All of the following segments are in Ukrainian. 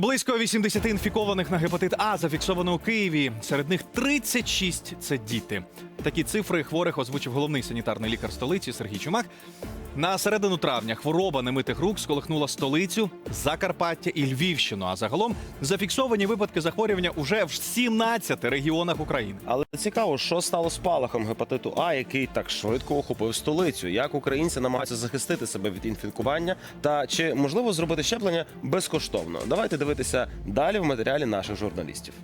Близько 80 інфікованих на гепатит А зафіксовано у Києві. Серед них 36 – це діти. Такі цифри хворих озвучив головний санітарний лікар столиці Сергій Чумак. На середину травня хвороба немитих рук сколихнула столицю, Закарпаття і Львівщину. А загалом зафіксовані випадки захворювання уже в 17 регіонах України. Але цікаво, що стало спалахом гепатиту А, який так швидко охопив столицю. Як українці намагаються захистити себе від інфікування, та чи можливо зробити щеплення безкоштовно? Давайте дивитися далі в матеріалі наших журналістів.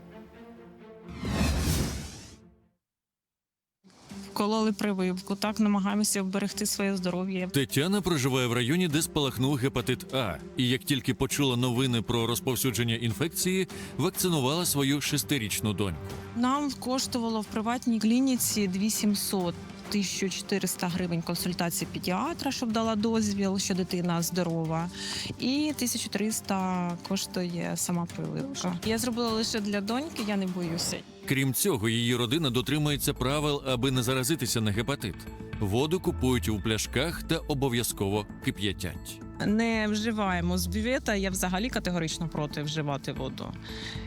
Кололи прививку, так намагаємося вберегти своє здоров'я. Тетяна проживає в районі, де спалахнув гепатит А, і як тільки почула новини про розповсюдження інфекції, вакцинувала свою шестирічну доньку. Нам коштувало в приватній клініці 2700 1400 гривень консультації педіатра, щоб дала дозвіл, що дитина здорова, і 1300 коштує сама прививка. Я зробила лише для доньки, я не боюся. Крім цього, її родина дотримується правил, аби не заразитися на гепатит. Воду купують у пляшках та обов'язково кип'ятять. Не вживаємо з бювета. Я взагалі категорично проти вживати воду.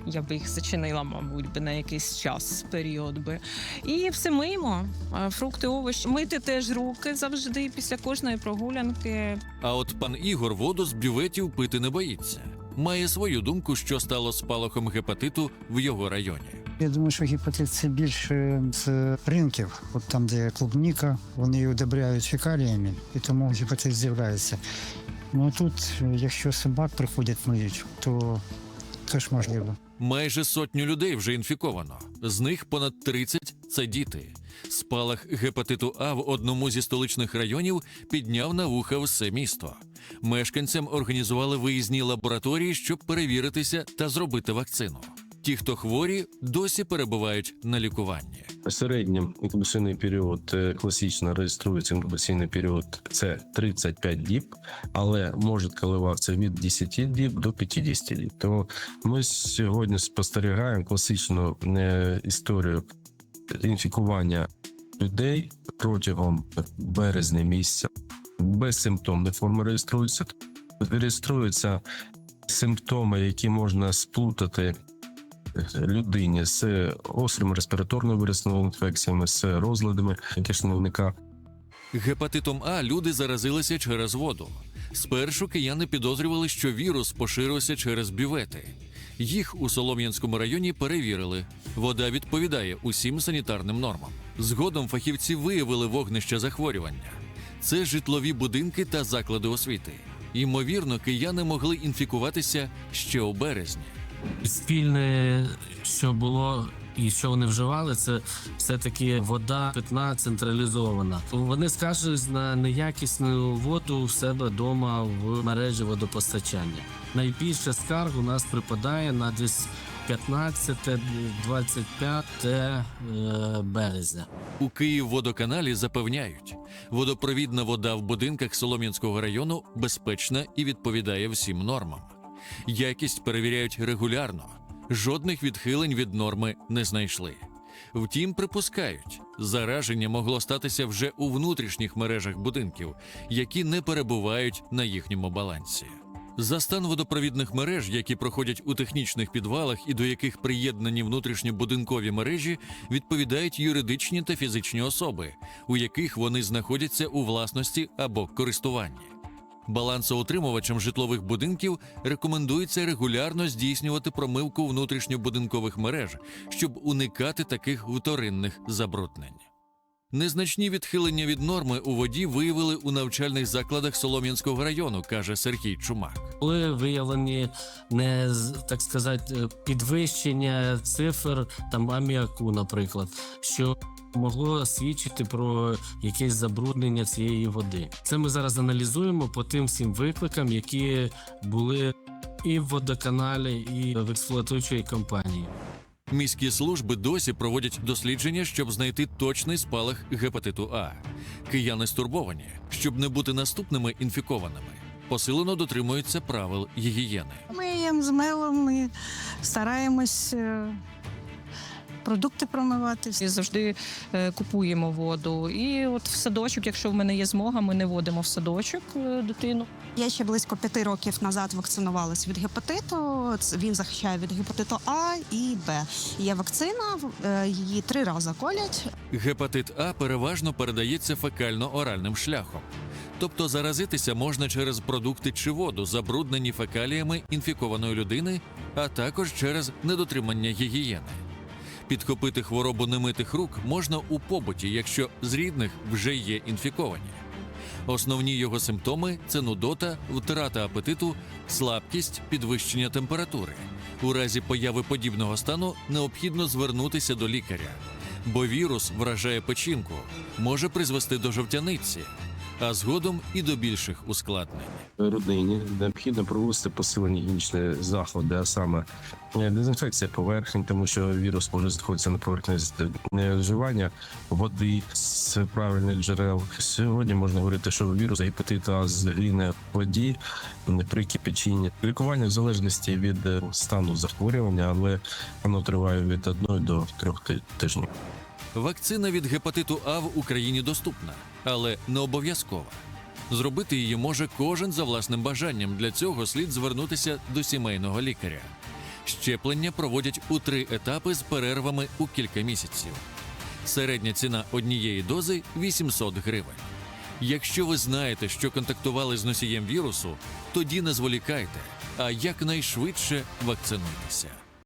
Я би їх зачинила, мабуть, би на якийсь час, період би. І все миємо. Е, Фрукти, овочі. Мити теж руки завжди після кожної прогулянки. А от пан Ігор воду з бюветів пити не боїться. Має свою думку, що стало спалахом гепатиту в його районі. Я думаю, що гепатит це більше з ринків, от там, де клубніка, вони її удобряють фекаліями, і тому гепатит з'являється. Ну тут, якщо собак приходять миють, то теж можливо. Майже сотню людей вже інфіковано. З них понад 30 – це діти. Спалах гепатиту А в одному зі столичних районів підняв на вуха все місто. Мешканцям організували виїзні лабораторії, щоб перевіритися та зробити вакцину. Ті, хто хворі, досі перебувають на лікуванні. Середній інкубаційний період е, класично реєструється інкубаційний період це 35 діб, але може коливатися від 10 діб до 50 діб. Тому ми сьогодні спостерігаємо класичну е, історію інфікування людей протягом березня місяця. Безсимптомні форми реєструються. Реєструються симптоми, які можна сплутати людині з острими респіраторно-вірусними інфекціями, з розладами кишківника. Гепатитом А люди заразилися через воду. Спершу кияни підозрювали, що вірус поширився через бювети. Їх у Солом'янському районі перевірили. Вода відповідає усім санітарним нормам. Згодом фахівці виявили вогнище захворювання. Це житлові будинки та заклади освіти. Ймовірно, кияни могли інфікуватися ще у березні. Спільне, що було і що вони вживали, це все-таки вода питна централізована. Вони скаржились на неякісну воду в себе вдома в мережі водопостачання. Найбільше скарг у нас припадає на десь 15-25 е, березня. У Київводоканалі запевняють, водопровідна вода в будинках Солом'янського району безпечна і відповідає всім нормам. Якість перевіряють регулярно, жодних відхилень від норми не знайшли. Втім, припускають, зараження могло статися вже у внутрішніх мережах будинків, які не перебувають на їхньому балансі. За стан водопровідних мереж, які проходять у технічних підвалах і до яких приєднані внутрішньобудинкові мережі, відповідають юридичні та фізичні особи, у яких вони знаходяться у власності або користуванні. Балансоутримувачам житлових будинків рекомендується регулярно здійснювати промивку внутрішньобудинкових мереж, щоб уникати таких вторинних забруднень. Незначні відхилення від норми у воді виявили у навчальних закладах Солом'янського району, каже Сергій Чумак. Були виявлені не так сказати підвищення цифр там аміаку, наприклад, що могло свідчити про якесь забруднення цієї води. Це ми зараз аналізуємо по тим всім викликам, які були і в водоканалі, і в експлуатуючій компанії. Міські служби досі проводять дослідження, щоб знайти точний спалах гепатиту А. Кияни стурбовані, щоб не бути наступними інфікованими. Посилено дотримуються правил гігієни. Ми їм з милом, ми стараємось е, продукти промивати. І завжди е, купуємо воду. І от в садочок, якщо в мене є змога, ми не водимо в садочок е, дитину. Я ще близько п'яти років назад вакцинувалась від гепатиту. Він захищає від гепатиту А і Б. Є вакцина, е, її три рази колять. Гепатит А переважно передається фекально-оральним шляхом. Тобто заразитися можна через продукти чи воду, забруднені фекаліями інфікованої людини, а також через недотримання гігієни. Підхопити хворобу немитих рук можна у побуті, якщо з рідних вже є інфіковані. Основні його симптоми це нудота, втрата апетиту, слабкість, підвищення температури. У разі появи подібного стану необхідно звернутися до лікаря, бо вірус вражає печінку, може призвести до жовтяниці, а згодом і до більших ускладнень. Родині необхідно провести посилені гігієнічні заходи, а саме е, дезінфекція поверхень, тому що вірус може знаходитися на поверхні вживання води з правильних джерел. Сьогодні можна говорити, що вірус гепатиту А згине воді при кипяченні. Лікування в залежності від е, стану захворювання, але воно триває від 1 до 3 тижнів. Вакцина від гепатиту А в Україні доступна, але не обов'язкова. Зробити її може кожен за власним бажанням. Для цього слід звернутися до сімейного лікаря. Щеплення проводять у три етапи з перервами у кілька місяців. Середня ціна однієї дози 800 гривень. Якщо ви знаєте, що контактували з носієм вірусу, тоді не зволікайте, а якнайшвидше вакцинуйтеся.